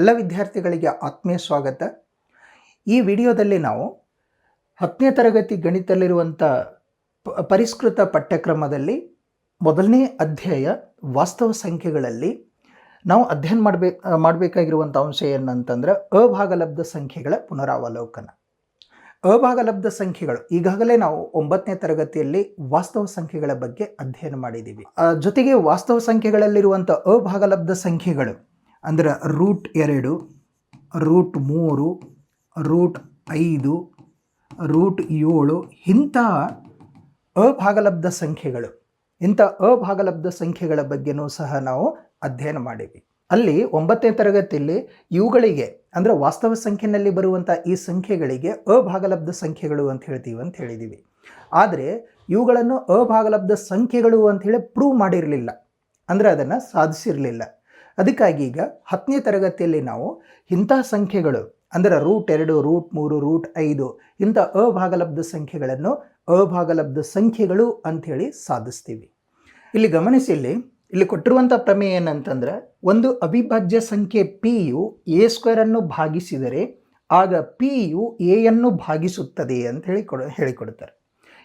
ಎಲ್ಲ ವಿದ್ಯಾರ್ಥಿಗಳಿಗೆ ಆತ್ಮೀಯ ಸ್ವಾಗತ. ಈ ವಿಡಿಯೋದಲ್ಲಿ ನಾವು ಹತ್ತನೇ ತರಗತಿ ಗಣಿತಲ್ಲಿರುವಂಥ ಪರಿಷ್ಕೃತ ಪಠ್ಯಕ್ರಮದಲ್ಲಿ ಮೊದಲನೇ ಅಧ್ಯಾಯ ವಾಸ್ತವ ಸಂಖ್ಯೆಗಳಲ್ಲಿ ನಾವು ಅಧ್ಯಯನ ಮಾಡಬೇಕು ಮಾಡಬೇಕಾಗಿರುವಂಥ ಅಂಶ ಏನಂತಂದ್ರೆ ಅಭಾಗಲಬ್ಧ ಸಂಖ್ಯೆಗಳ ಪುನರಾವಲೋಕನ. ಅಭಾಗಲಬ್ಧ ಸಂಖ್ಯೆಗಳು, ಈಗಾಗಲೇ ನಾವು ಒಂಬತ್ತನೇ ತರಗತಿಯಲ್ಲಿ ವಾಸ್ತವ ಸಂಖ್ಯೆಗಳ ಬಗ್ಗೆ ಅಧ್ಯಯನ ಮಾಡಿದ್ದೀವಿ. ಜೊತೆಗೆ ವಾಸ್ತವ ಸಂಖ್ಯೆಗಳಲ್ಲಿರುವಂಥ ಅಭಾಗಲಬ್ಧ ಸಂಖ್ಯೆಗಳು ಅಂದ್ರೆ ರೂಟ್ ಎರಡು, ರೂಟ್ ಮೂರು, ರೂಟ್ ಐದು, ರೂಟ್ ಏಳು ಇಂಥ ಅಭಾಗಲಬ್ಧ ಸಂಖ್ಯೆಗಳು. ಇಂಥ ಅಭಾಗಲಬ್ಧ ಸಂಖ್ಯೆಗಳ ಬಗ್ಗೆನೂ ಸಹ ನಾವು ಅಧ್ಯಯನ ಮಾಡಿವಿ ಅಲ್ಲಿ ಒಂಬತ್ತನೇ ತರಗತಿಯಲ್ಲಿ ಇವುಗಳಿಗೆ, ಅಂದರೆ ವಾಸ್ತವ ಸಂಖ್ಯೆಯಲ್ಲಿ ಬರುವಂಥ ಈ ಸಂಖ್ಯೆಗಳಿಗೆ ಅಭಾಗಲಬ್ಧ ಸಂಖ್ಯೆಗಳು ಅಂತ ಹೇಳ್ತೀವಿ ಅಂತ ಹೇಳಿದ್ದೀವಿ ಆದರೆ ಇವುಗಳನ್ನು ಅಭಾಗಲಬ್ಧ ಸಂಖ್ಯೆಗಳು ಅಂಥೇಳಿ ಪ್ರೂವ್ ಮಾಡಿರಲಿಲ್ಲ. ಅಂದರೆ ಅದನ್ನು ಸಾಧಿಸಿರಲಿಲ್ಲ. ಅದಕ್ಕಾಗಿ ಈಗ ಹತ್ತನೇ ತರಗತಿಯಲ್ಲಿ ನಾವು ಇಂಥ ಸಂಖ್ಯೆಗಳು, ಅಂದರೆ ರೂಟ್ ಎರಡು ರೂಟ್ ಮೂರು ರೂಟ್ ಐದು, ಇಂಥ ಅಭಾಗಲಬ್ಧ ಸಂಖ್ಯೆಗಳನ್ನು ಅಭಾಗಲಬ್ಧ ಸಂಖ್ಯೆಗಳು ಅಂಥೇಳಿ ಸಾಧಿಸ್ತೀವಿ. ಇಲ್ಲಿ ಗಮನಿಸಿ ಇಲ್ಲಿ ಇಲ್ಲಿ ಕೊಟ್ಟಿರುವಂಥ ಪ್ರಮೇಯ ಏನಂತಂದ್ರೆ, ಒಂದು ಅವಿಭಾಜ್ಯ ಸಂಖ್ಯೆ ಪಿ ಯು ಎ ಸ್ಕ್ವೇರನ್ನು ಭಾಗಿಸಿದರೆ, ಆಗ ಪಿ ಯು ಎಯನ್ನು ಭಾಗಿಸುತ್ತದೆ ಅಂತ ಹೇಳಿ ಕೊಡ, ಹೇಳಿಕೊಡ್ತಾರೆ.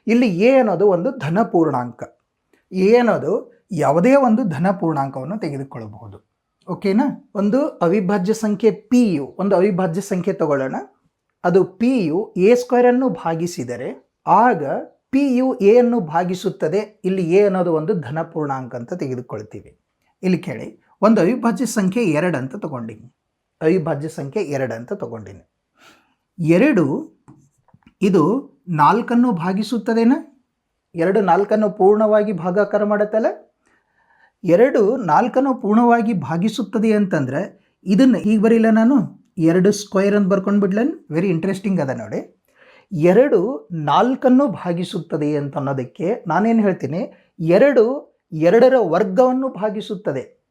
ಇಲ್ಲಿ ಎ ಅನ್ನೋದು ಒಂದು ಧನ ಪೂರ್ಣಾಂಕ. ಎ ಅನ್ನೋದು ಯಾವುದೇ ಒಂದು ಧನ ಪೂರ್ಣಾಂಕವನ್ನು ತೆಗೆದುಕೊಳ್ಳಬಹುದು. ಓಕೆನಾ ಒಂದು ಅವಿಭಾಜ್ಯ ಸಂಖ್ಯೆ ಪಿ ಯು, ಒಂದು ಅವಿಭಾಜ್ಯ ಸಂಖ್ಯೆ ತಗೊಳ್ಳೋಣ. ಅದು ಪಿ ಯು ಎ ಸ್ಕ್ವೇರನ್ನು ಭಾಗಿಸಿದರೆ, ಆಗ ಪಿ ಯು ಎ ಅನ್ನು ಭಾಗಿಸುತ್ತದೆ. ಇಲ್ಲಿ ಎ ಅನ್ನೋದು ಒಂದು ಧನ ಪೂರ್ಣಾಂಕ ಅಂತ ತೆಗೆದುಕೊಳ್ತೀವಿ. ಇಲ್ಲಿ ಕೇಳಿ, ಒಂದು ಅವಿಭಾಜ್ಯ ಸಂಖ್ಯೆ ಎರಡು ಅಂತ ತಗೊಂಡಿನಿ. ಅವಿಭಾಜ್ಯ ಸಂಖ್ಯೆ ಎರಡು ಅಂತ ತಗೊಂಡಿನಿ. ಎರಡು, ಇದು ನಾಲ್ಕನ್ನು ಭಾಗಿಸುತ್ತದೆನಾ? ಎರಡು ನಾಲ್ಕನ್ನು ಪೂರ್ಣವಾಗಿ ಭಾಗಾಕಾರ ಮಾಡುತ್ತಲ್ಲ? ಎರಡು ನಾಲ್ಕನ್ನು ಪೂರ್ಣವಾಗಿ ಭಾಗಿಸುತ್ತದೆ ಅಂತಂದರೆ ಇದನ್ನು ಈಗ ಬರೀಲ್ಲ ನಾನು? ಎರಡು ಸ್ಕ್ವೇರ್ ಅಂತ ಬರ್ಕೊಂಡು ಬಿಡ್ಲೇನು? ವೆರಿ ಇಂಟ್ರೆಸ್ಟಿಂಗ್ ಅದ ನೋಡಿ. ಎರಡು ನಾಲ್ಕನ್ನು ಭಾಗಿಸುತ್ತದೆ ಅಂತ ಅನ್ನೋದಕ್ಕೆ ನಾನೇನು ಹೇಳ್ತೀನಿ? ಎರಡು ಎರಡರ ವರ್ಗವನ್ನು ಭಾಗಿಸುತ್ತದೆ.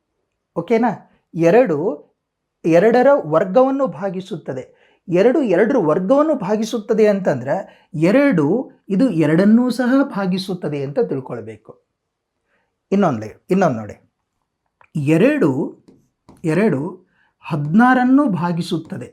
ಓಕೆನಾ? ಎರಡು ಎರಡರ ವರ್ಗವನ್ನು ಭಾಗಿಸುತ್ತದೆ. ಎರಡು ಎರಡರ ವರ್ಗವನ್ನು ಭಾಗಿಸುತ್ತದೆ ಅಂತಂದ್ರೆ ಎರಡು ಇದು ಎರಡನ್ನೂ ಸಹ ಭಾಗಿಸುತ್ತದೆ ಅಂತ ತಿಳ್ಕೊಳ್ಬೇಕು. ಇನ್ನೊಂದು ಇನ್ನೊಂದು ನೋಡಿ. ಎರಡು ಎರಡು ಹದಿನಾರನ್ನು ಭಾಗಿಸುತ್ತದೆ.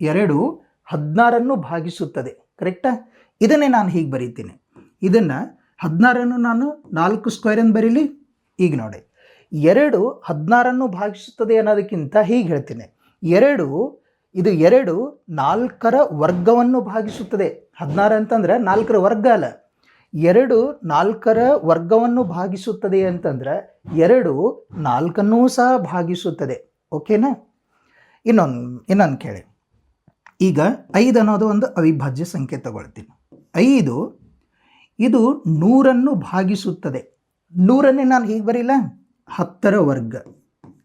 ಎರಡು ಹದಿನಾರನ್ನು ಭಾಗಿಸುತ್ತದೆ. ಕರೆಕ್ಟಾ ಇದನ್ನೇ ನಾನು ಹೀಗೆ ಬರೀತೀನಿ. ಇದನ್ನು ಹದಿನಾರನ್ನು ನಾನು ನಾಲ್ಕು ಸ್ಕ್ವೇರ್ ಅಂತ ಬರೀಲಿ. ಈಗ ನೋಡಿ. ಎರಡು ಹದಿನಾರನ್ನು ಭಾಗಿಸುತ್ತದೆ ಅನ್ನೋದಕ್ಕಿಂತ ಹೀಗೆ ಹೇಳ್ತೀನಿ. ಎರಡು, ಇದು ಎರಡು ನಾಲ್ಕರ ವರ್ಗವನ್ನು ಭಾಗಿಸುತ್ತದೆ. ಹದಿನಾರು ಅಂತಂದ್ರೆ ನಾಲ್ಕರ ವರ್ಗ ಅಲ್ಲ. ಎರಡು ನಾಲ್ಕರ ವರ್ಗವನ್ನು ಭಾಗಿಸುತ್ತದೆ ಅಂತಂದ್ರೆ ಎರಡು ನಾಲ್ಕನ್ನೂ ಸಹ ಭಾಗಿಸುತ್ತದೆ. ಓಕೆನಾ? ಇನ್ನೊಂದು ಇನ್ನೊಂದು ಕೇಳಿ. ಈಗ ಐದು ಅನ್ನೋದು ಒಂದು ಅವಿಭಾಜ್ಯ ಸಂಖ್ಯೆ ತಗೊಳ್ತೀನಿ. ಐದು ಇದು ನೂರನ್ನು ಭಾಗಿಸುತ್ತದೆ. ನೂರನ್ನೇ ನಾನು ಹೀಗೆ ಬರೀಲ್ಲ ಹತ್ತರ ವರ್ಗ.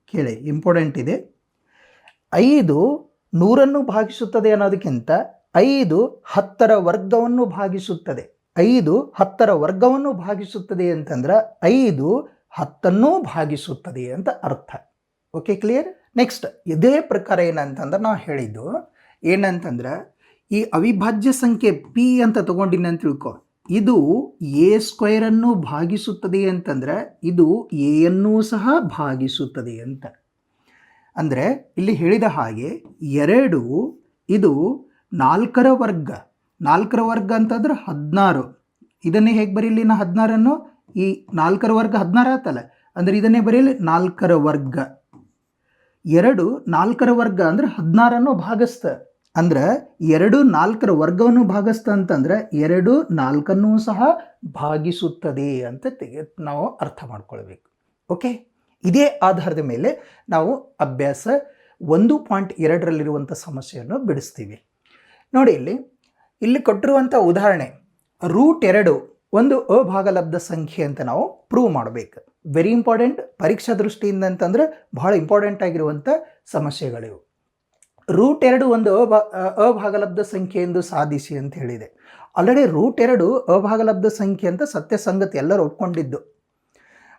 ಕೇಳಿ, ಇಂಪಾರ್ಟೆಂಟ್ ಇದೆ. ಐದು ನೂರನ್ನು ಭಾಗಿಸುತ್ತದೆ ಅನ್ನೋದಕ್ಕಿಂತ ಐದು ಹತ್ತರ ವರ್ಗವನ್ನು ಭಾಗಿಸುತ್ತದೆ. ಐದು ಹತ್ತರ ವರ್ಗವನ್ನು ಭಾಗಿಸುತ್ತದೆ ಅಂತಂದ್ರೆ ಐದು ಹತ್ತನ್ನೂ ಭಾಗಿಸುತ್ತದೆ ಅಂತ ಅರ್ಥ. ಓಕೆ ಕ್ಲಿಯರ್ ನೆಕ್ಸ್ಟ್ ಇದೇ ಪ್ರಕಾರ ಏನಂತಂದ್ರೆ ನಾವು ಹೇಳಿದ್ದು ಏನಂತಂದ್ರೆ ಈ ಅವಿಭಾಜ್ಯ ಸಂಖ್ಯೆ ಪಿ ಅಂತ ತಗೊಂಡಿನ ತಿಳ್ಕೊ. ಇದು ಎ ಸ್ಕ್ವೇರನ್ನು ಭಾಗಿಸುತ್ತದೆ ಅಂತಂದ್ರೆ ಇದು ಎಯನ್ನೂ ಸಹ ಭಾಗಿಸುತ್ತದೆ ಅಂತ. ಅಂದರೆ ಇಲ್ಲಿ ಹೇಳಿದ ಹಾಗೆ ಎರಡು ಇದು ನಾಲ್ಕರ ವರ್ಗ ನಾಲ್ಕರ ವರ್ಗ ಅಂತಂದ್ರೆ ಹದಿನಾರು. ಇದನ್ನೇ ಹೇಗೆ ಬರೀಲಿ ನಾ ಹದಿನಾರನ್ನು? ಈ ನಾಲ್ಕರ ವರ್ಗ ಹದಿನಾರು ಆತಲ್ಲ, ಅಂದರೆ ಇದನ್ನೇ ಬರೀಲಿ ನಾಲ್ಕರ ವರ್ಗ. ಎರಡು ನಾಲ್ಕರ ವರ್ಗ ಅಂದ್ರೆ ಹದಿನಾರನ್ನು ಭಾಗಿಸ್ತ. ಅಂದ್ರೆ ಎರಡು ನಾಲ್ಕರ ವರ್ಗವನ್ನು ಭಾಗಿಸ್ತ ಅಂತಂದ್ರೆ ಎರಡು ನಾಲ್ಕನ್ನು ಸಹ ಭಾಗಿಸುತ್ತದೆ ಅಂತ ತೆಗೆ, ನಾವು ಅರ್ಥ ಮಾಡ್ಕೊಳ್ಬೇಕು. ಓಕೆ? ಇದೇ ಆಧಾರದ ಮೇಲೆ ನಾವು ಅಭ್ಯಾಸ ಒಂದು ಪಾಯಿಂಟ್ ಎರಡರಲ್ಲಿರುವಂಥ ಸಮಸ್ಯೆಯನ್ನು ಬಿಡಿಸ್ತೀವಿ. ನೋಡಿ ಇಲ್ಲಿ ಇಲ್ಲಿ ಕೊಟ್ಟಿರುವಂಥ ಉದಾಹರಣೆ ರೂಟ್ ಎರಡು ಒಂದು ಅಭಾಗಲಬ್ಧ ಸಂಖ್ಯೆ ಅಂತ ನಾವು ಪ್ರೂವ್ ಮಾಡಬೇಕು. ವೆರಿ ಇಂಪಾರ್ಟೆಂಟ್ ಪರೀಕ್ಷಾ ದೃಷ್ಟಿಯಿಂದ ಅಂತಂದ್ರೆ ಬಹಳ ಇಂಪಾರ್ಟೆಂಟ್ ಆಗಿರುವಂಥ ಸಮಸ್ಯೆಗಳಿವು. ರೂಟ್ ಎರಡು ಒಂದು ಅಭಾ ಅಭಾಗಲಬ್ಧ ಸಂಖ್ಯೆ ಎಂದು ಸಾಧಿಸಿ ಅಂತ ಹೇಳಿದೆ. ಆಲ್ರೆಡಿ ರೂಟ್ ಎರಡು ಅಭಾಗಲಬ್ಧ ಸಂಖ್ಯೆ ಅಂತ ಸತ್ಯ ಸಂಗತಿ ಎಲ್ಲರೂ ಒಪ್ಕೊಂಡಿದ್ದು.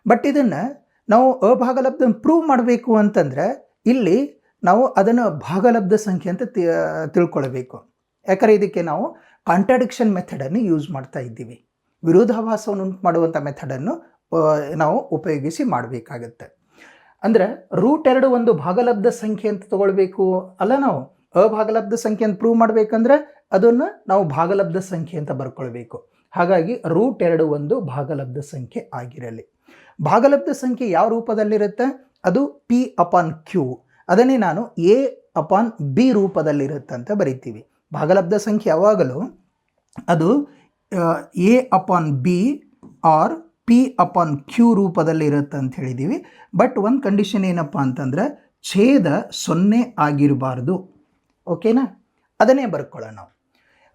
ಬಟ್ ಇದನ್ನು ನಾವು ಅಭಾಗಲಬ್ಧ ಪ್ರೂವ್ ಮಾಡಬೇಕು ಅಂತಂದರೆ ಇಲ್ಲಿ ನಾವು ಅದನ್ನು ಭಾಗಲಬ್ಧ ಸಂಖ್ಯೆ ಅಂತ ತಿಳ್ಕೊಳ್ಬೇಕು. ಯಾಕಂದರೆ ಇದಕ್ಕೆ ನಾವು ಕಾಂಟ್ರಾಡಿಕ್ಷನ್ ಮೆಥಡನ್ನು ಯೂಸ್ ಮಾಡ್ತಾ ಇದ್ದೀವಿ. ವಿರೋಧಾಭಾಸವನ್ನು ಉಂಟು ಮಾಡುವಂಥ ಮೆಥಡನ್ನು ನಾವು ಉಪಯೋಗಿಸಿ ಮಾಡಬೇಕಾಗತ್ತೆ. ಅಂದರೆ ರೂಟ್ ಎರಡು ಒಂದು ಭಾಗಲಬ್ಧ ಸಂಖ್ಯೆ ಅಂತ ತಗೊಳ್ಬೇಕು. ಅಲ್ಲ ನಾವು ಅಭಾಗಲಬ್ಧ ಸಂಖ್ಯೆ ಅಂತ ಪ್ರೂವ್ ಮಾಡಬೇಕಂದ್ರೆ ಅದನ್ನು ನಾವು ಭಾಗಲಬ್ಧ ಸಂಖ್ಯೆ ಅಂತ ಬರ್ಕೊಳ್ಬೇಕು. ಹಾಗಾಗಿ ರೂಟ್ ಎರಡು ಒಂದು ಭಾಗಲಬ್ಧ ಸಂಖ್ಯೆ ಆಗಿರಲಿ. ಭಾಗಲಬ್ಧ ಸಂಖ್ಯೆ ಯಾವ ರೂಪದಲ್ಲಿರುತ್ತೆ? ಅದು ಪಿ ಅಪಾನ್ ಕ್ಯೂ ಅದನ್ನೇ ನಾನು ಎ ಅಪಾನ್ ಬಿ ರೂಪದಲ್ಲಿರುತ್ತೆ ಅಂತ ಬರಿತೀವಿ. ಭಾಗಲಬ್ಧ ಸಂಖ್ಯೆ ಯಾವಾಗಲೂ ಅದು A upon B or P upon Q ರೂಪದಲ್ಲಿ ಇರುತ್ತೆ ಅಂತ ಹೇಳಿದ್ದೀವಿ. ಬಟ್ ಒಂದು ಕಂಡೀಷನ್ ಏನಪ್ಪ ಅಂತಂದ್ರೆ ಛೇದ ಸೊನ್ನೆ ಆಗಿರಬಾರ್ದು. ಓಕೆನಾ? ಅದನ್ನೇ ಬರ್ಕೊಳ್ಳೋಣ ನಾವು.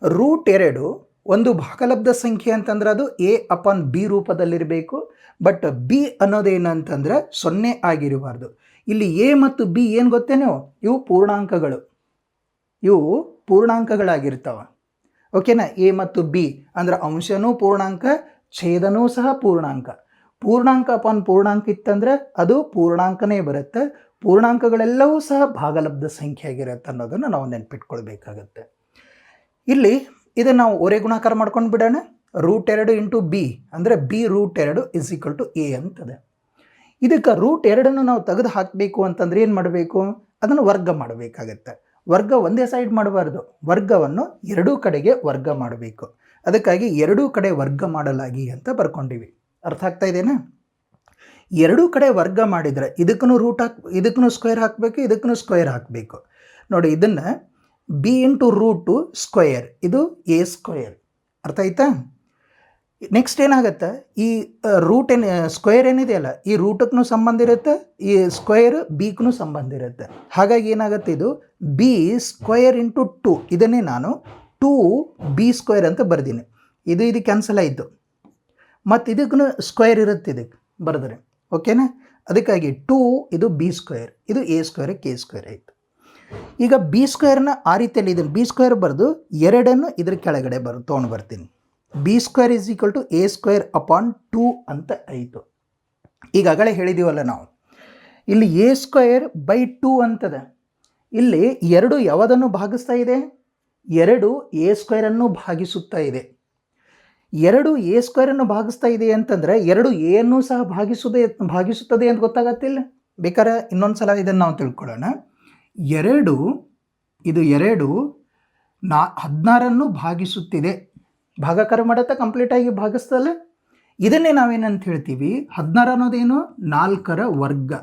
ರೂಟ್ ಎರಡು, ಒಂದು ಭಾಗಲಬ್ಧ ಸಂಖ್ಯೆ ಅಂತಂದ್ರೆ ಅದು ಎ ಅಪಾನ್ ಬಿ ರೂಪದಲ್ಲಿರಬೇಕು. ಬಟ್ ಬಿ ಅನ್ನೋದೇನಂತಂದರೆ ಸೊನ್ನೆ ಆಗಿರಬಾರ್ದು. ಇಲ್ಲಿ ಎ ಮತ್ತು ಬಿ ಏನು ಗೊತ್ತೇನೋ ಇವು ಪೂರ್ಣಾಂಕಗಳು. ಇವು ಪೂರ್ಣಾಂಕಗಳಾಗಿರ್ತಾವ. ಓಕೆನಾ? ಎ ಮತ್ತು ಬಿ ಅಂದ್ರೆ ಅಂಶನೂ ಪೂರ್ಣಾಂಕ, ಛೇದನೂ ಸಹ ಪೂರ್ಣಾಂಕ. ಪೂರ್ಣಾಂಕ ಅಪಾನ್ ಪೂರ್ಣಾಂಕ ಇತ್ತಂದ್ರೆ ಅದು ಪೂರ್ಣಾಂಕನೇ ಬರುತ್ತೆ. ಪೂರ್ಣಾಂಕಗಳೆಲ್ಲವೂ ಸಹ ಭಾಗಲಬ್ಧ ಸಂಖ್ಯೆ ಆಗಿರುತ್ತೆ ಅನ್ನೋದನ್ನು ನಾವು ನೆನ್ಪಿಟ್ಕೊಳ್ಬೇಕಾಗತ್ತೆ. ಇಲ್ಲಿ ಇದನ್ನು ನಾವು ಒರೆ ಗುಣಾಕಾರ ಮಾಡ್ಕೊಂಡು ಬಿಡೋಣ. ರೂಟ್ ಎರಡು ಇಂಟು ಬಿ ಅಂದರೆ ಬಿ ರೂಟ್ ಎರಡು ಇಸ್ ಈಕ್ವಲ್ ಟು ಎ ಅಂತದೆ. ಇದಕ್ಕೆ ರೂಟ್ ಎರಡನ್ನು ನಾವು ತೆಗೆದು ಹಾಕಬೇಕು ಅಂತಂದ್ರೆ ಏನು ಮಾಡಬೇಕು? ಅದನ್ನು ವರ್ಗ ಮಾಡಬೇಕಾಗತ್ತೆ. ವರ್ಗ ಒಂದೇ ಸೈಡ್ ಮಾಡಬಾರ್ದು. ವರ್ಗವನ್ನು ಎರಡೂ ಕಡೆಗೆ ವರ್ಗ ಮಾಡಬೇಕು. ಅದಕ್ಕಾಗಿ ಎರಡೂ ಕಡೆ ವರ್ಗ ಮಾಡಲಾಗಿ ಅಂತ ಬರ್ಕೊಂಡಿವಿ. ಅರ್ಥ ಆಗ್ತಾ ಇದೆಯಾ ಎರಡೂ ಕಡೆ ವರ್ಗ ಮಾಡಿದರೆ ಇದಕ್ಕೂ ರೂಟ್ ಹಾಕ್ ಇದಕ್ಕೂ ಸ್ಕ್ವೇರ್ ಹಾಕಬೇಕು ಇದಕ್ಕೂ ಸ್ಕ್ವೇರ್ ಹಾಕಬೇಕು. ನೋಡಿ, ಇದನ್ನು ಬಿ ಇಂಟು ರೂಟು ಸ್ಕ್ವೇರ್ ಇದು ಎ ಸ್ಕ್ವೇರ್ ಅರ್ಥ ಆಯ್ತಾ? ನೆಕ್ಸ್ಟ್ ಏನಾಗುತ್ತೆ? ಈ ರೂಟ್ ಏನು ಸ್ಕ್ವೇರ್ ಏನಿದೆಯಲ್ಲ ಈ ರೂಟಕ್ಕೂ ಸಂಬಂಧ ಇರುತ್ತೆ, ಈ ಸ್ಕ್ವೇರ್ ಬೀಕ್ನು ಸಂಬಂಧ ಇರುತ್ತೆ. ಹಾಗಾಗಿ ಏನಾಗುತ್ತೆ ಇದು? ಬಿ ಸ್ಕ್ವೇರ್ ಇಂಟು ಟು ಇದನ್ನೇ ನಾನು ಟೂ ಬಿ ಸ್ಕ್ವೇರ್ ಅಂತ ಬರೆದೀನಿ. ಇದು ಇದು ಕ್ಯಾನ್ಸಲ್ ಆಯಿತು. ಮತ್ತು ಇದಕ್ಕೂ ಸ್ಕ್ವೇರ್ ಇರುತ್ತೆ ಇದಕ್ಕೆ, ಬರೆದ್ರೆ. ಓಕೆನಾ ಅದಕ್ಕಾಗಿ ಟೂ ಇದು ಬಿ ಸ್ಕ್ವೇರ್ ಇದು ಎ ಸ್ಕ್ವೇರ್ ಕೆ ಸ್ಕ್ವೇರ್ ಆಯಿತು. ಈಗ ಬಿ ಸ್ಕ್ವೇರ್ನ ಆ ರೀತಿಯಲ್ಲಿ ಇದನ್ನು ಬಿ ಸ್ಕ್ವೇರ್ ಬರೆದು ಎರಡನ್ನು ಇದ್ರ ಕೆಳಗಡೆ ಬರ್, ತೊಗೊಂಡು ಬರ್ತೀನಿ. B square is equal to a square upon two ಅಂತ ಆಯಿತು. ಈಗಾಗಲೇ ಹೇಳಿದ್ದೀವಲ್ಲ ನಾವು. ಇಲ್ಲಿ ಎ ಸ್ಕ್ವೇರ್ ಬೈ ಟೂ ಅಂತದೆ. ಇಲ್ಲಿ ಎರಡು ಯಾವುದನ್ನು ಭಾಗಿಸ್ತಾ ಇದೆ? ಎರಡು ಎ ಸ್ಕ್ವೇರನ್ನು ಭಾಗಿಸುತ್ತಾ ಇದೆ. ಎರಡು ಎ ಸ್ಕ್ವೇರನ್ನು ಭಾಗಿಸ್ತಾ ಇದೆ ಅಂತಂದರೆ ಎರಡು ಎಯನ್ನು ಸಹ ಭಾಗಿಸುವುದೇ ಭಾಗಿಸುತ್ತದೆ ಅಂತ ಗೊತ್ತಾಗತ್ತಿಲ್ಲ? ಬೇಕಾದ್ರೆ ಇನ್ನೊಂದು ಸಲ ಇದನ್ನು ನಾವು ತಿಳ್ಕೊಳ್ಳೋಣ. ಎರಡು, ಇದು ಎರಡು ನಾ ಹದಿನಾರನ್ನು ಭಾಗಿಸುತ್ತಿದೆ. ಭಾಗಾಕಾರ ಮಾಡತ್ತ ಕಂಪ್ಲೀಟಾಗಿ ಭಾಗಿಸ್ತಲ್ಲ ಇದನ್ನೇ ನಾವೇನಂತ ಹೇಳ್ತೀವಿ? ಹದಿನಾರು ಅನ್ನೋದೇನು ನಾಲ್ಕರ ವರ್ಗ.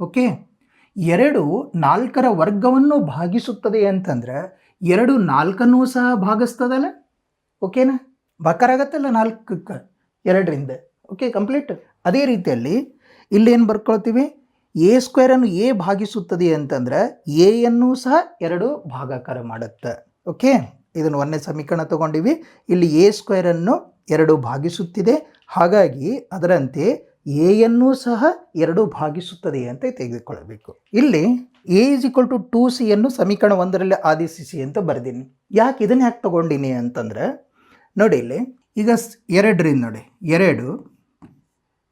ಓಕೆ? ಎರಡು ನಾಲ್ಕರ ವರ್ಗವನ್ನು ಭಾಗಿಸುತ್ತದೆ ಅಂತಂದ್ರೆ ಎರಡು ನಾಲ್ಕನ್ನು ಸಹ ಭಾಗಿಸ್ತದಲ್ಲ? ಓಕೆನಾ? ಭಾಕಾರ ಆಗತ್ತಲ್ಲ ನಾಲ್ಕಕ್ಕೆ? ಎರಡರಿಂದ. ಓಕೆ ಕಂಪ್ಲೀಟ್ ಅದೇ ರೀತಿಯಲ್ಲಿ ಇಲ್ಲೇನು ಬರ್ಕೊಳ್ತೀವಿ? ಎ ಸ್ಕ್ವೇರನ್ನು ಎ ಭಾಗಿಸುತ್ತದೆ ಅಂತಂದ್ರೆ ಎಯನ್ನು ಸಹ ಎರಡು ಭಾಗಾಕಾರ ಮಾಡುತ್ತೆ. ಓಕೆ? ಇದನ್ನು ಒಂದನೇ ಸಮೀಕರಣ ತಗೊಂಡಿವಿ. ಇಲ್ಲಿ ಎ ಸ್ಕ್ವೇರನ್ನು ಎರಡು ಭಾಗಿಸುತ್ತಿದೆ. ಹಾಗಾಗಿ ಅದರಂತೆ ಎಯನ್ನು ಸಹ ಎರಡು ಭಾಗಿಸುತ್ತದೆ ಅಂತ ತೆಗೆದುಕೊಳ್ಳಬೇಕು. ಇಲ್ಲಿ A is equal to two C ಅನ್ನು ಸಮೀಕರಣ ಒಂದರಲ್ಲಿ ಆದೇಶಿಸಿ ಅಂತ ಬರೆದೀನಿ. ಯಾಕೆ ಇದನ್ನು ಯಾಕೆ ತಗೊಂಡಿನಿ ಅಂತಂದ್ರೆ, ನೋಡಿ ಇಲ್ಲಿ, ಈಗ ಎರಡರಿಂದ ನೋಡಿ, ಎರಡು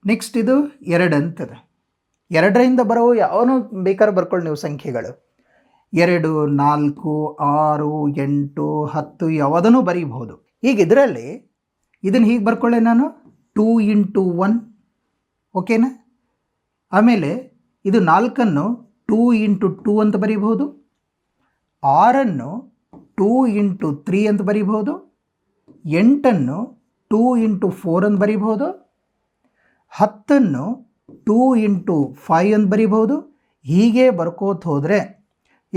ನೆಕ್ಸ್ಟ್ ಇದು ಎರಡು ಅಂತದೆ. ಎರಡರಿಂದ ಬರೋ ಯಾವನು ಬೇಕಾದ್ರೆ ಬರ್ಕೊಳ್ಳಿ ನೀವು ಸಂಖ್ಯೆಗಳು. ಎರಡು, ನಾಲ್ಕು, ಆರು, ಎಂಟು, ಹತ್ತು ಯಾವುದನ್ನು ಬರೀಬಹುದು. ಈಗ ಇದರಲ್ಲಿ ಇದನ್ನು ಹೀಗೆ ಬರ್ಕೊಳ್ಳೆ ನಾನು. Two into one. ಓಕೆನಾ? ಆಮೇಲೆ ಇದು ನಾಲ್ಕನ್ನು ಟೂ ಇಂಟು ಟೂ ಅಂತ ಬರೀಬಹುದು. ಆರನ್ನು ಟೂ ಇಂಟು ತ್ರೀ ಅಂತ ಬರೀಬಹುದು. ಎಂಟನ್ನು ಟೂ ಇಂಟು ಫೋರ್ ಅಂತ ಬರೀಬಹುದು. ಹತ್ತನ್ನು ಟೂ ಇಂಟು ಫೈವ್ ಅಂತ ಬರೀಬಹುದು. ಹೀಗೆ ಬರ್ಕೋತ ಹೋದರೆ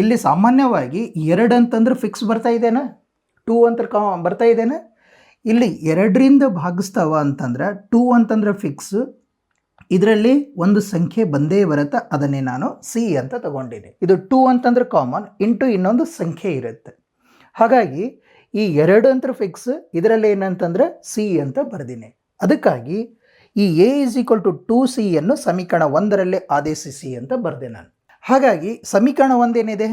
ಇಲ್ಲಿ ಸಾಮಾನ್ಯವಾಗಿ ಎರಡು ಅಂತಂದ್ರೆ ಫಿಕ್ಸ್ ಬರ್ತಾ ಇದೆನಾ? ಟೂ ಅಂತ ಕಾ, ಬರ್ತಾ ಇದೆನಾ? ಇಲ್ಲಿ ಎರಡರಿಂದ ಭಾಗಿಸ್ತಾವ ಅಂತಂದ್ರೆ ಟೂ ಅಂತಂದ್ರೆ ಫಿಕ್ಸ್ ಇದರಲ್ಲಿ ಒಂದು ಸಂಖ್ಯೆ ಬಂದೇ ಬರುತ್ತೆ, ಅದನ್ನೇ ನಾನು ಸಿ ಅಂತ ತಗೊಂಡಿನಿ. ಇದು ಟೂ ಅಂತಂದ್ರೆ ಕಾಮನ್ ಇಂಟು ಇನ್ನೊಂದು ಸಂಖ್ಯೆ ಇರುತ್ತೆ. ಹಾಗಾಗಿ ಈ ಎರಡು ಅಂತ ಫಿಕ್ಸ್ ಇದರಲ್ಲಿ ಏನಂತಂದ್ರೆ ಸಿ ಅಂತ ಬರೆದಿನಿ. ಅದಕ್ಕಾಗಿ ಈ A is equal to two C ಅನ್ನು ಸಮೀಕರಣ ಒಂದರಲ್ಲಿ ಆದೇಶಿಸಿ ಅಂತ ಬರೆದೆ ನಾನು. ಹಾಗಾಗಿ ಸಮೀಕರಣ ಒಂದೇನಿದೆ?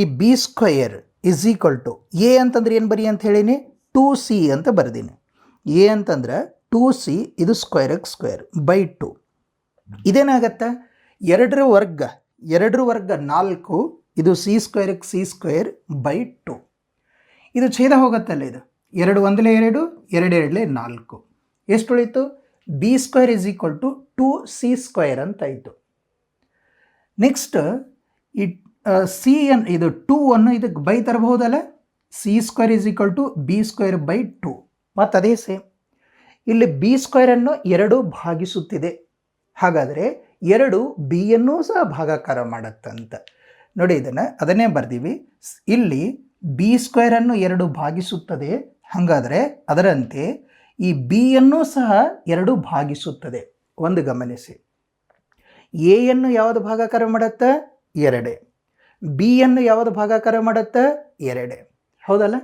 ಈ B square is equal to A ಅಂತಂದ್ರೆ ಏನು ಬರೀ ಅಂತ ಹೇಳೀನಿ? ಟೂ ಸಿ ಅಂತ ಬರೆದೀನಿ. ಎ ಅಂತಂದ್ರೆ ಟೂ ಸಿ ಇದು square X square by two ಇದೇನಾಗತ್ತೆ? ಎರಡರ ವರ್ಗ ಎರಡರ ವರ್ಗ ನಾಲ್ಕು ಇದು C square X C square by two ಇದು ಛೇದ ಹೋಗುತ್ತಲ್ಲ ಇದು? ಎರಡು ಒಂದಲೇ ಎರಡು ಎರಡು ಎರಡಲೇ ನಾಲ್ಕು. ಎಷ್ಟು ಉಳಿತು B square is equal to two C square ಅಂತ ಆಯಿತು. ನೆಕ್ಸ್ಟ್ ಈ ಸಿ ಎನ್ ಇದು ಟೂ ಅನ್ನು ಇದಕ್ಕೆ by ತರಬಹುದಲ್ಲ? C square is equal to B square by two ಮತ್ತು ಅದೇ ಸೇಮ್ ಇಲ್ಲಿ ಬಿ ಸ್ಕ್ವೇರನ್ನು ಎರಡು ಭಾಗಿಸುತ್ತಿದೆ. ಹಾಗಾದರೆ ಎರಡು ಬಿಯನ್ನು ಸಹ ಭಾಗಾಕಾರ ಮಾಡತ್ತಂತ. ನೋಡಿ ಇದನ್ನು, ಅದನ್ನೇ ಬರ್ದೀವಿ. ಇಲ್ಲಿ ಬಿ ಸ್ಕ್ವೇರನ್ನು ಎರಡು ಭಾಗಿಸುತ್ತದೆ. ಹಾಗಾದರೆ ಅದರಂತೆ ಈ ಬಿಯನ್ನು ಸಹ ಎರಡು ಭಾಗಿಸುತ್ತದೆ. ಒಂದು ಗಮನಿಸಿ. ಎಯನ್ನು ಯಾವುದು ಭಾಗಾಕಾರ ಮಾಡುತ್ತೆ? ಎರಡೇ. ಬಿಯನ್ನು ಯಾವುದು ಭಾಗಾಕಾರ ಮಾಡುತ್ತೆ? ಎರಡೇ. ಹೌದಲ್ಲ?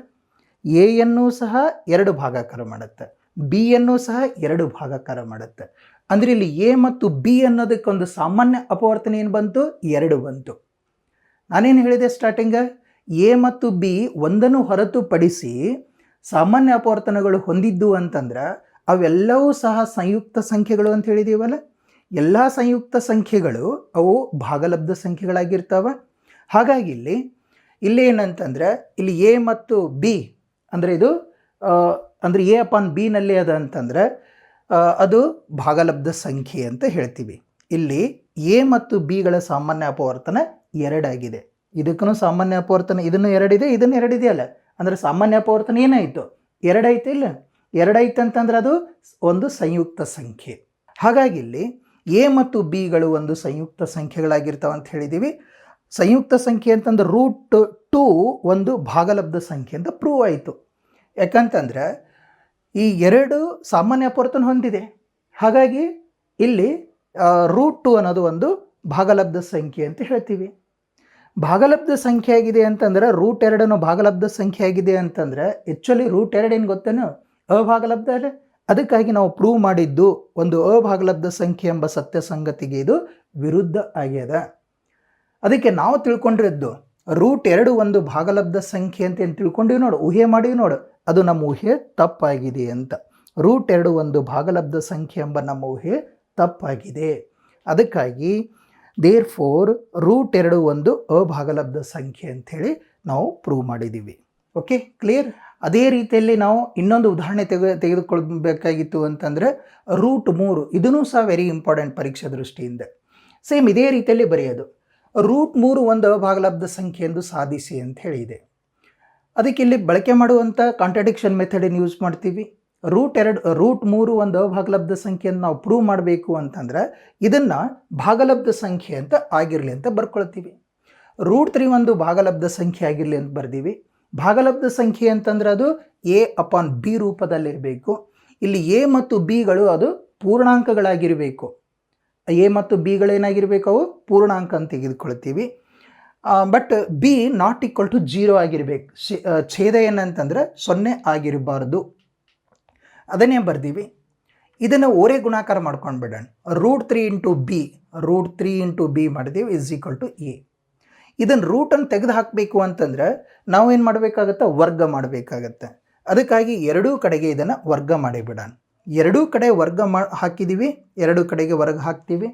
ಎಯನ್ನು ಸಹ ಎರಡು ಭಾಗಾಕಾರ ಮಾಡುತ್ತೆ. ಬಿಯನ್ನು ಸಹ ಎರಡು ಭಾಗಾಕಾರ ಮಾಡುತ್ತೆ. ಅಂದರೆ ಇಲ್ಲಿ ಎ ಮತ್ತು ಬಿ ಅನ್ನೋದಕ್ಕೊಂದು ಸಾಮಾನ್ಯ ಅಪವರ್ತನೆ ಏನು ಬಂತು? ಎರಡು ಬಂತು. ನಾನೇನು ಹೇಳಿದೆ ಸ್ಟಾರ್ಟಿಂಗ ಎ ಮತ್ತು ಬಿ ಒಂದನ್ನು ಹೊರತುಪಡಿಸಿ ಸಾಮಾನ್ಯ ಅಪವರ್ತನಗಳು ಹೊಂದಿದ್ದು ಅಂತಂದ್ರೆ ಅವೆಲ್ಲವೂ ಸಹ ಸಂಯುಕ್ತ ಸಂಖ್ಯೆಗಳು ಅಂತ ಹೇಳಿದೀವಲ್ಲ? ಎಲ್ಲ ಸಂಯುಕ್ತ ಸಂಖ್ಯೆಗಳು ಅವು ಭಾಗಲಬ್ಧ ಸಂಖ್ಯೆಗಳಾಗಿರ್ತಾವೆ. ಹಾಗಾಗಿ ಇಲ್ಲಿ ಇಲ್ಲಿ ಏನಂತಂದ್ರೆ, ಇಲ್ಲಿ ಎ ಮತ್ತು ಬಿ ಅಂದರೆ ಇದು ಅಂದರೆ ಎ ಅಪಾನ್ ಬಿನಲ್ಲಿ ಅದ ಅಂತಂದ್ರೆ ಅದು ಭಾಗಲಬ್ಧ ಸಂಖ್ಯೆ ಅಂತ ಹೇಳ್ತೀವಿ. ಇಲ್ಲಿ ಎ ಮತ್ತು ಬಿಗಳ ಸಾಮಾನ್ಯ ಅಪವರ್ತನ ಎರಡಾಗಿದೆ. ಇದಕ್ಕೂ ಸಾಮಾನ್ಯ ಅಪವರ್ತನ, ಇದನ್ನು ಎರಡಿದೆ, ಇದನ್ನು ಎರಡಿದೆಯಲ್ಲ ಅಂದರೆ ಸಾಮಾನ್ಯ ಅಪವರ್ತನ ಏನಾಯಿತು? ಎರಡೈತೆ ಇಲ್ಲ? ಎರಡೈತೆ ಅಂತಂದ್ರೆ ಅದು ಒಂದು ಸಂಯುಕ್ತ ಸಂಖ್ಯೆ. ಹಾಗಾಗಿ ಇಲ್ಲಿ ಎ ಮತ್ತು ಬಿಗಳು ಒಂದು ಸಂಯುಕ್ತ ಸಂಖ್ಯೆಗಳಾಗಿರ್ತಾವೆ ಅಂತ ಹೇಳಿದ್ದೀವಿ ಸಂಯುಕ್ತ ಸಂಖ್ಯೆ ಅಂತಂದ್ರೆ ರೂಟ್ ಟು ಒಂದು ಭಾಗಲಬ್ಧ ಸಂಖ್ಯೆ ಅಂತ ಪ್ರೂವ್ ಆಯಿತು. ಯಾಕಂತಂದ್ರೆ ಈ ಎರಡು ಸಾಮಾನ್ಯ ಅಪವರ್ತನ ಹೊಂದಿದೆ. ಹಾಗಾಗಿ ಇಲ್ಲಿ ರೂಟ್ ಟು ಅನ್ನೋದು ಒಂದು ಭಾಗಲಬ್ಧ ಸಂಖ್ಯೆ ಅಂತ ಹೇಳ್ತೀವಿ. ಭಾಗಲಬ್ಧ ಸಂಖ್ಯೆ ಆಗಿದೆ ಅಂತಂದ್ರೆ ರೂಟ್ ಎರಡನ್ನು ಭಾಗಲಬ್ಧ ಸಂಖ್ಯೆ ಆಗಿದೆ ಅಂತಂದ್ರೆ ಆ್ಯಕ್ಚುಲಿ ರೂಟ್ ಎರಡು ಏನು ಗೊತ್ತೇನು? ಅಭಾಗಲಬ್ಧ ಅಲ್ಲ. ಅದಕ್ಕಾಗಿ ನಾವು ಪ್ರೂವ್ ಮಾಡಿದ್ದು ಒಂದು ಅಭಾಗಲಬ್ಧ ಸಂಖ್ಯೆ ಎಂಬ ಸತ್ಯ ಸಂಗತಿಗೆ ಇದು ವಿರುದ್ಧ ಆಗ್ಯದ. ಅದಕ್ಕೆ ನಾವು ತಿಳ್ಕೊಂಡಿರೋದು ರೂಟ್ ಎರಡು ಒಂದು ಭಾಗಲಬ್ಧ ಸಂಖ್ಯೆ ಅಂತ ಏನು ತಿಳ್ಕೊಂಡಿವಿ ನೋಡು, ಊಹೆ ಮಾಡಿವಿ ನೋಡು, ಅದು ನಮ್ಮ ಊಹೆ ತಪ್ಪಾಗಿದೆ ಅಂತ. ರೂಟ್ ಎರಡು ಒಂದು ಭಾಗಲಬ್ಧ ಸಂಖ್ಯೆ ಎಂಬ ನಮ್ಮ ಊಹೆ ತಪ್ಪಾಗಿದೆ. ಅದಕ್ಕಾಗಿ ದೇರ್ ಫೋರ್ ರೂಟ್ ಎರಡು ಒಂದು ಅಭಾಗಲಬ್ಧ ಸಂಖ್ಯೆ ಅಂಥೇಳಿ ನಾವು ಪ್ರೂವ್ ಮಾಡಿದ್ದೀವಿ ಓಕೆ ಕ್ಲಿಯರ್ ಅದೇ ರೀತಿಯಲ್ಲಿ ನಾವು ಇನ್ನೊಂದು ಉದಾಹರಣೆ ತೆಗೆ ತೆಗೆದುಕೊಳ್ಬೇಕಾಗಿತ್ತು ಅಂತಂದರೆ ರೂಟ್ ಮೂರು. ಇದೂ ಸಹ ವೆರಿ ಇಂಪಾರ್ಟೆಂಟ್ ಪರೀಕ್ಷೆ ದೃಷ್ಟಿಯಿಂದ. ಸೇಮ್ ಇದೇ ರೀತಿಯಲ್ಲಿ ಬರೆಯೋದು. ರೂಟ್ ಮೂರು ಒಂದು ಭಾಗಲಬ್ಧ ಸಂಖ್ಯೆ ಎಂದು ಸಾಧಿಸಿ ಅಂತ ಹೇಳಿದೆ. ಅದಕ್ಕೆ ಇಲ್ಲಿ ಬಳಕೆ ಮಾಡುವಂಥ ಕಾಂಟ್ರಡಿಕ್ಷನ್ ಮೆಥಡನ್ನು ಯೂಸ್ ಮಾಡ್ತೀವಿ? ರೂಟ್ ಎರಡು, ರೂಟ್ ಮೂರು ಒಂದು ಭಾಗಲಬ್ಧ ಸಂಖ್ಯೆಯನ್ನು ನಾವು ಪ್ರೂವ್ ಮಾಡಬೇಕು ಅಂತಂದ್ರೆ ಇದನ್ನು ಭಾಗಲಬ್ಧ ಸಂಖ್ಯೆ ಅಂತ ಆಗಿರಲಿ ಅಂತ ಬರ್ಕೊಳ್ತೀವಿ. ರೂಟ್ ತ್ರೀ ಒಂದು ಭಾಗಲಬ್ಧ ಸಂಖ್ಯೆ ಆಗಿರಲಿ ಅಂತ ಬರ್ದೀವಿ. ಭಾಗಲಬ್ಧ ಸಂಖ್ಯೆ ಅಂತಂದ್ರೆ ಅದು ಎ ಅಪಾನ್ ಬಿ ರೂಪದಲ್ಲಿರಬೇಕು. ಇಲ್ಲಿ ಎ ಮತ್ತು ಬಿಗಳು ಅದು ಪೂರ್ಣಾಂಕಗಳಾಗಿರಬೇಕು. ಎ ಮತ್ತು ಬಿಗಳೇನಾಗಿರಬೇಕು ಅವು? ಪೂರ್ಣಾಂಕ ಅಂತ ತೆಗೆದುಕೊಳ್ತೀವಿ. But B not equal to zero ಆಗಿರಬೇಕು. ಛೇದ ಏನಂತಂದ್ರೆ ಸೊನ್ನೆ ಆಗಿರಬಾರ್ದು. ಅದನ್ನೇ ಬರ್ದೀವಿ. ಇದನ್ನು ಓರೆ ಗುಣಾಕಾರ ಮಾಡ್ಕೊಂಡು ಬಿಡೋಣ root three into B root three into B ಮಾಡಿದೀವಿ ಇಸ್ ಈಕ್ವಲ್ ಟು ಎ ಇದನ್ನು ರೂಟನ್ನು ತೆಗೆದು ಹಾಕಬೇಕು ಅಂತಂದ್ರೆ ನಾವೇನು ಮಾಡಬೇಕಾಗತ್ತೆ? ವರ್ಗ ಮಾಡಬೇಕಾಗತ್ತೆ. ಅದಕ್ಕಾಗಿ ಎರಡೂ ಕಡೆಗೆ ಇದನ್ನು ವರ್ಗ ಮಾಡಿಬಿಡೋಣ ಎರಡೂ ಕಡೆ ವರ್ಗ ಮಾ ಹಾಕಿದ್ದೀವಿ ಎರಡೂ ಕಡೆಗೆ ವರ್ಗ ಹಾಕ್ತೀವಿ.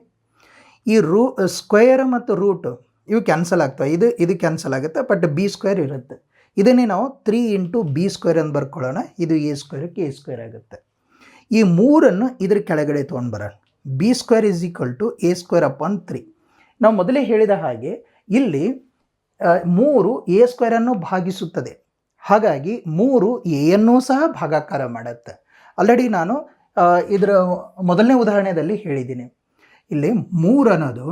ಈ ರೂ ಸ್ಕ್ವೇರ್ ಮತ್ತು ರೂಟು ಇವು ಕ್ಯಾನ್ಸಲ್ ಆಗ್ತವೆ. ಇದು ಇದು ಕ್ಯಾನ್ಸಲ್ ಆಗುತ್ತೆ ಬಟ್ ಬಿ ಸ್ಕ್ವೇರ್ ಇರುತ್ತೆ. ಇದನ್ನೇ ನಾವು ತ್ರೀ ಇಂಟು ಬಿ ಸ್ಕ್ವೇರ್ ಅಂತ ಬರ್ಕೊಳ್ಳೋಣ. ಇದು ಎ ಸ್ಕ್ವೇರಕ್ಕೆ ಎ ಸ್ಕ್ವೇರ್ ಆಗುತ್ತೆ. ಈ ಮೂರನ್ನು ಇದ್ರ ಕೆಳಗಡೆ ತೊಗೊಂಡು ಬರೋಣ B square is equal to A square upon three ನಾವು ಮೊದಲೇ ಹೇಳಿದ ಹಾಗೆ ಇಲ್ಲಿ ಮೂರು ಎ ಸ್ಕ್ವೇರನ್ನು ಭಾಗಿಸುತ್ತದೆ. ಹಾಗಾಗಿ ಮೂರು ಎಯನ್ನು ಸಹ ಭಾಗಾಕಾರ ಮಾಡುತ್ತೆ. ಆಲ್ರೆಡಿ ನಾನು ಇದರ ಮೊದಲನೇ ಉದಾಹರಣೆಯಲ್ಲಿ ಹೇಳಿದ್ದೀನಿ. ಇಲ್ಲಿ ಮೂರು ಅನ್ನೋದು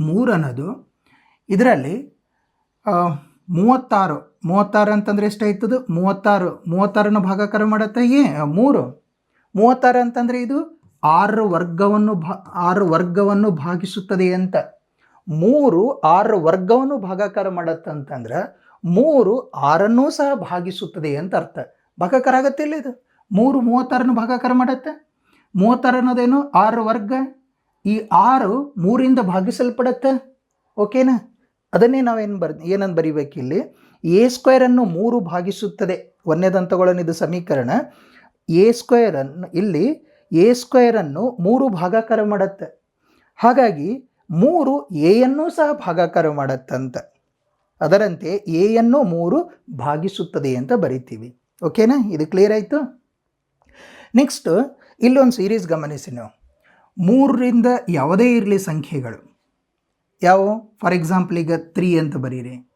ಮೂರು ಅನ್ನೋದು ಇದರಲ್ಲಿ ಮೂವತ್ತಾರು ಮೂವತ್ತಾರು ಅಂತಂದರೆ ಎಷ್ಟಾಯ್ತದು? ಮೂವತ್ತಾರು, ಮೂವತ್ತಾರನ್ನು ಭಾಗಾಕಾರ ಮಾಡುತ್ತೆ. ಏ, ಮೂರು. ಮೂವತ್ತಾರು ಅಂತಂದರೆ ಇದು ಆರು ವರ್ಗವನ್ನು ಭಾ, ಆರು ವರ್ಗವನ್ನು ಭಾಗಿಸುತ್ತದೆ ಅಂತ. ಮೂರು ಆರು ವರ್ಗವನ್ನು ಭಾಗಾಕಾರ ಮಾಡತ್ತಂತಂದ್ರೆ ಮೂರು ಆರನ್ನೂ ಸಹ ಭಾಗಿಸುತ್ತದೆ ಅಂತ ಅರ್ಥ. ಭಾಗಾಕಾರ ಆಗತ್ತಿಲ್ಲ ಇದು? ಮೂರು ಮೂವತ್ತಾರನ್ನು ಭಾಗಾಕಾರ ಮಾಡತ್ತೆ. ಮೂವತ್ತಾರು ಅನ್ನೋದೇನು? ಆರು ವರ್ಗ. ಈ ಆರು ಮೂರಿಂದ ಭಾಗಿಸಲ್ಪಡತ್ತೆ. ಓಕೆನಾ? ಅದನ್ನೇ ನಾವೇನು ಬರ್ ಬರಿಬೇಕು ಇಲ್ಲಿ? ಎ ಸ್ಕ್ವೇರನ್ನು ಮೂರು ಭಾಗಿಸುತ್ತದೆ. ಒಂದೇದಂತಗಳನ್ನು ಇದು ಸಮೀಕರಣ. ಎ ಸ್ಕ್ವೇರನ್ನು ಇಲ್ಲಿ ಎ ಸ್ಕ್ವೇರನ್ನು ಮೂರು ಭಾಗಾಕಾರ ಮಾಡುತ್ತೆ. ಹಾಗಾಗಿ ಮೂರು ಎಯನ್ನು ಸಹ ಭಾಗಾಕಾರ ಮಾಡತ್ತಂತ. ಅದರಂತೆ ಎಯನ್ನು ಮೂರು ಭಾಗಿಸುತ್ತದೆ ಅಂತ ಬರಿತೀವಿ. ಓಕೆನಾ? ಇದು ಕ್ಲಿಯರ್ ಆಯಿತು? ನೆಕ್ಸ್ಟ್ ಇಲ್ಲೊಂದು ಸೀರೀಸ್ ಗಮನಿಸಿ ನಾವು. ಮೂರರಿಂದ ಯಾವುದೇ ಇರಲಿ ಸಂಖ್ಯೆಗಳು. ಯಾವ? ಫಾರ್ ಎಕ್ಸಾಂಪಲ್ ಈಗ ತ್ರೀ ಅಂತ ಬರೀರಿ.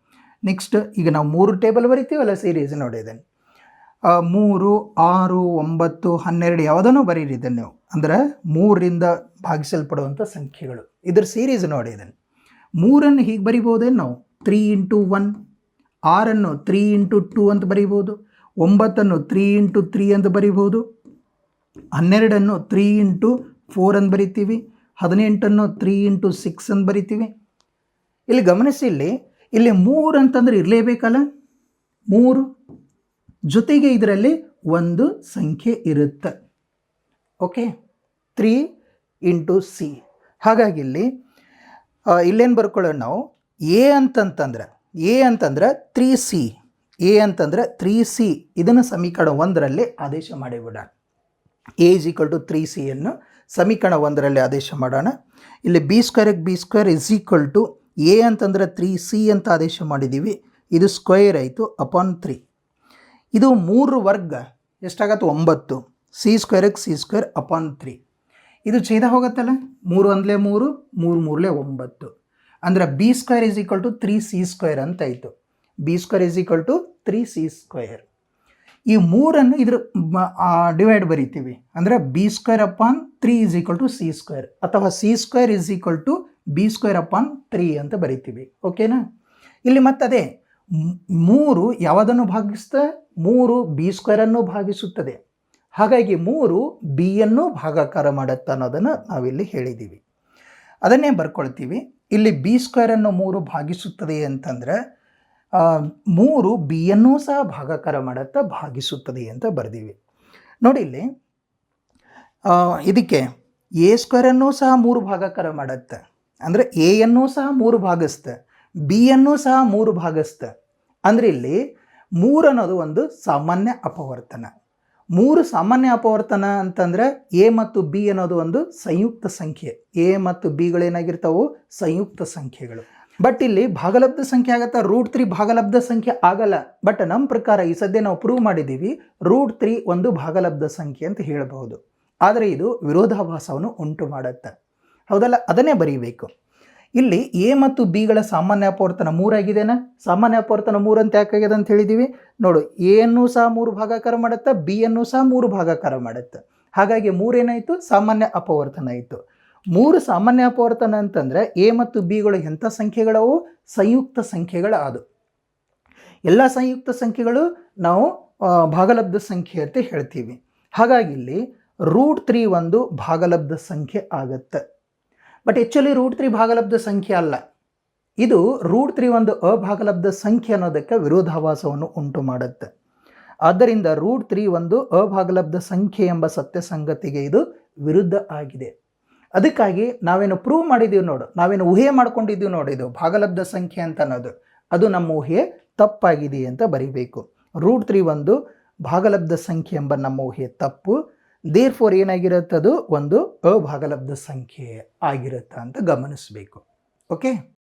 ನೆಕ್ಸ್ಟ್ ಈಗ ನಾವು ಮೂರು ಟೇಬಲ್ ಬರಿತೀವಲ್ಲ ಸೀರೀಸ್ ನೋಡಿ ಇದನ್ನು. ಮೂರು, ಆರು, ಒಂಬತ್ತು, ಹನ್ನೆರಡು ಯಾವುದನ್ನು ಬರೀರಿ ಇದನ್ನು ನೀವು. ಅಂದರೆ ಮೂರರಿಂದ ಭಾಗಿಸಲ್ಪಡುವಂಥ ಸಂಖ್ಯೆಗಳು. ಇದ್ರ ಸೀರೀಸ್ ನೋಡಿ ಇದನ್ನು. ಮೂರನ್ನು ಹೀಗೆ ಬರಿಬೋದೇನು ನಾವು? ತ್ರೀ ಇಂಟು ಒನ್ ಆರನ್ನು ತ್ರೀ ಇಂಟು ಟೂ ಅಂತ ಬರಿಬೋದು, ಒಂಬತ್ತನ್ನು ತ್ರೀ ಇಂಟು ತ್ರೀ ಅಂತ ಬರಿಬೋದು, ಹನ್ನೆರಡನ್ನು ತ್ರೀ ಇಂಟು ಫೋರ್ ಅಂತ ಬರಿತೀವಿ, ಹದಿನೆಂಟನ್ನು ತ್ರೀ ಇಂಟು ಸಿಕ್ಸ್ ಅಂತ ಬರಿತೀವಿ. ಇಲ್ಲಿ ಗಮನಿಸಿ ಇಲ್ಲಿ ಇಲ್ಲಿ ಮೂರು ಅಂತಂದ್ರೆ ಇರಲೇಬೇಕಲ್ಲ? ಮೂರು. ಜೊತೆಗೆ ಇದರಲ್ಲಿ ಒಂದು ಸಂಖ್ಯೆ ಇರುತ್ತೆ. ಓಕೆ ತ್ರೀ ಇಂಟು ಸಿ ಹಾಗಾಗಿ ಇಲ್ಲಿ ಇಲ್ಲೇನು ಬರ್ಕೊಳ್ಳೋಣ ನಾವು? ಎ ಅಂತಂತಂದ್ರೆ, ಎ ಅಂತಂದ್ರೆ ತ್ರೀ ಸಿ, ಎ ಅಂತಂದ್ರೆ ತ್ರೀ ಸಿ, ಇದನ್ನು ಸಮೀಕರಣ ಒಂದರಲ್ಲಿ ಆದೇಶ ಮಾಡಿಬಿಡೋಣ. A is equal to three ಸಿಯನ್ನು ಸಮೀಕರಣ ಒಂದರಲ್ಲಿ ಆದೇಶ ಮಾಡೋಣ. ಇಲ್ಲಿ b ಸ್ಕ್ವೇರಿಗೆ b square is equal to a ಅಂತಂದ್ರೆ ತ್ರೀ ಸಿ ಅಂತ ಆದೇಶ ಮಾಡಿದ್ದೀವಿ ಇದು ಸ್ಕ್ವೇರ್ ಆಯಿತು ಅಪಾನ್ ತ್ರೀ. ಇದು ಮೂರು ವರ್ಗ, ಎಷ್ಟಾಗತ್ತೆ? ಒಂಬತ್ತು. ಸಿ ಸ್ಕ್ವೇರಿಗೆ ಸಿ ಸ್ಕ್ವೇರ್ ಅಪಾನ್ ತ್ರೀ. ಇದು ಛೇದ ಹೋಗುತ್ತಲ್ಲ? ಮೂರು ಒಂದಲೇ ಮೂರು ಮೂರು ಮೂರಲೇ ಒಂಬತ್ತು. ಅಂದ್ರೆ b square is equal to three c square ಅಂತ ಆಯಿತು. B square is equal to three c square ಈ ಮೂರನ್ನು ಇದ್ರ ಡಿವೈಡ್ ಬರಿತೀವಿ. ಅಂದರೆ b square upon three is equal to c square ಅಥವಾ c square is equal to b square upon three ಅಂತ ಬರಿತೀವಿ. ಓಕೆನಾ ಇಲ್ಲಿ ಮತ್ತದೇ ಮೂರು ಯಾವುದನ್ನು ಭಾಗಿಸ್ತಾ ಮೂರು ಬಿ ಸ್ಕ್ವೇರನ್ನು ಭಾಗಿಸುತ್ತದೆ. ಹಾಗಾಗಿ ಮೂರು ಬಿಯನ್ನು ಭಾಗಾಕಾರ ಮಾಡುತ್ತೆ ಅನ್ನೋದನ್ನು ನಾವಿಲ್ಲಿ ಹೇಳಿದ್ದೀವಿ ಅದನ್ನೇ ಬರ್ಕೊಳ್ತೀವಿ. ಇಲ್ಲಿ ಬಿ ಸ್ಕ್ವೇರನ್ನು ಮೂರು ಭಾಗಿಸುತ್ತದೆ ಅಂತಂದ್ರೆ ಮೂರು ಬಿಯನ್ನು ಸಹ ಭಾಗಾಕಾರ ಮಾಡುತ್ತಾ ಭಾಗಿಸುತ್ತದೆ ಅಂತ ಬರ್ದೀವಿ. ನೋಡಿ ಇಲ್ಲಿ ಇದಕ್ಕೆ ಎ ಸ್ಕ್ವೇರನ್ನು ಸಹ ಮೂರು ಭಾಗಾಕಾರ ಮಾಡುತ್ತೆ, ಅಂದರೆ ಎಯನ್ನು ಸಹ ಮೂರು ಭಾಗಿಸ್ತೆ ಬಿಯನ್ನು ಸಹ ಮೂರು ಭಾಗಿಸ್ತೆ. ಅಂದರೆ ಇಲ್ಲಿ ಮೂರು ಅನ್ನೋದು ಒಂದು ಸಾಮಾನ್ಯ ಅಪವರ್ತನ. ಮೂರು ಸಾಮಾನ್ಯ ಅಪವರ್ತನ ಅಂತಂದ್ರೆ ಎ ಮತ್ತು ಬಿ ಅನ್ನೋದು ಒಂದು ಸಂಯುಕ್ತ ಸಂಖ್ಯೆ. ಎ ಮತ್ತು ಬಿಗಳೇನಾಗಿರ್ತಾವು ಸಂಯುಕ್ತ ಸಂಖ್ಯೆಗಳು. ಬಟ್ ಇಲ್ಲಿ ಭಾಗಲಬ್ಧ ಸಂಖ್ಯೆ ಆಗತ್ತಾ? ರೂಟ್ ತ್ರೀ ಭಾಗಲಬ್ಧ ಸಂಖ್ಯೆ ಆಗಲ್ಲ. ಬಟ್ ನಮ್ಮ ಪ್ರಕಾರ ಈ ಸದ್ಯ ನಾವು ಪ್ರೂವ್ ಮಾಡಿದ್ದೀವಿ. ರೂಟ್ ತ್ರೀ ಒಂದು ಭಾಗಲಬ್ಧ ಸಂಖ್ಯೆ ಅಂತ ಹೇಳಬಹುದು. ಆದರೆ ಇದು ವಿರೋಧಾಭಾಸವನ್ನು ಉಂಟು ಮಾಡುತ್ತೆ. ಹೌದಲ್ಲ? ಅದನ್ನೇ ಬರೀಬೇಕು. ಇಲ್ಲಿ ಎ ಮತ್ತು ಬಿಗಳ ಸಾಮಾನ್ಯ ಅಪವರ್ತನ ಮೂರಾಗಿದೆನಾ ಸಾಮಾನ್ಯ ಅಪವರ್ತನ ಮೂರು ಅಂತ ಯಾಕಾಗಿದೆ ಅಂತ ಹೇಳಿದ್ದೀವಿ ನೋಡು ಎಯನ್ನು ಸಹ ಮೂರು ಭಾಗಾಕಾರ ಮಾಡುತ್ತೆ ಬಿಯನ್ನು ಸಹ ಮೂರು ಭಾಗಾಕಾರ ಮಾಡುತ್ತೆ. ಹಾಗಾಗಿ ಮೂರೇನಾಯಿತು? ಸಾಮಾನ್ಯ ಅಪವರ್ತನ ಆಯಿತು. ಮೂರು ಸಾಮಾನ್ಯ ಅಪವರ್ತನ ಅಂತಂದರೆ ಎ ಮತ್ತು ಬಿಗಳು ಎಂಥ ಸಂಖ್ಯೆಗಳವು? ಸಂಯುಕ್ತ ಸಂಖ್ಯೆಗಳ ಅದು ಎಲ್ಲ ಸಂಯುಕ್ತ ಸಂಖ್ಯೆಗಳು ನಾವು ಭಾಗಲಬ್ಧ ಸಂಖ್ಯೆ ಅಂತ ಹೇಳ್ತೀವಿ. ಹಾಗಾಗಿ ಇಲ್ಲಿ ರೂಟ್ ತ್ರೀ ಒಂದು ಭಾಗಲಬ್ಧ ಸಂಖ್ಯೆ ಆಗತ್ತೆ. ಬಟ್ ಆ್ಯಕ್ಚುಲಿ ರೂಟ್ ತ್ರೀ ಭಾಗಲಬ್ಧ ಸಂಖ್ಯೆ ಅಲ್ಲ. ಇದು ರೂಟ್ ತ್ರೀ ಒಂದು ಅಭಾಗಲಬ್ಧ ಸಂಖ್ಯೆ ಅನ್ನೋದಕ್ಕೆ ವಿರೋಧಾಭಾಸವನ್ನು ಉಂಟು ಮಾಡುತ್ತೆ. ಆದ್ದರಿಂದ ರೂಟ್ ತ್ರೀ ಒಂದು ಅಭಾಗಲಬ್ಧ ಸಂಖ್ಯೆ ಎಂಬ ಸತ್ಯ ಸಂಗತಿಗೆ ಇದು ವಿರುದ್ಧ ಆಗಿದೆ. ಅದಕ್ಕಾಗಿ ನಾವೇನು ಪ್ರೂವ್ ಮಾಡಿದ್ದೀವಿ ನೋಡು, ನಾವೇನು ಊಹೆ ಮಾಡ್ಕೊಂಡಿದ್ದೀವಿ ನೋಡಿ, ಇದು ಭಾಗಲಬ್ಧ ಸಂಖ್ಯೆ ಅಂತ ಅನ್ನೋದು. ಅದು ನಮ್ಮ ಊಹೆ ತಪ್ಪಾಗಿದೆ ಅಂತ ಬರಿಬೇಕು. ರೂಟ್ ತ್ರೀ ಒಂದು ಭಾಗಲಬ್ಧ ಸಂಖ್ಯೆ ಎಂಬ ನಮ್ಮ ಊಹೆ ತಪ್ಪು ದೇರ್ ಫೋರ್ ಏನಾಗಿರುತ್ತೆ ಅದು ಒಂದು ಅಭಾಗಲಬ್ಧ ಸಂಖ್ಯೆ ಆಗಿರುತ್ತೆ ಅಂತ ಗಮನಿಸಬೇಕು. ಓಕೆ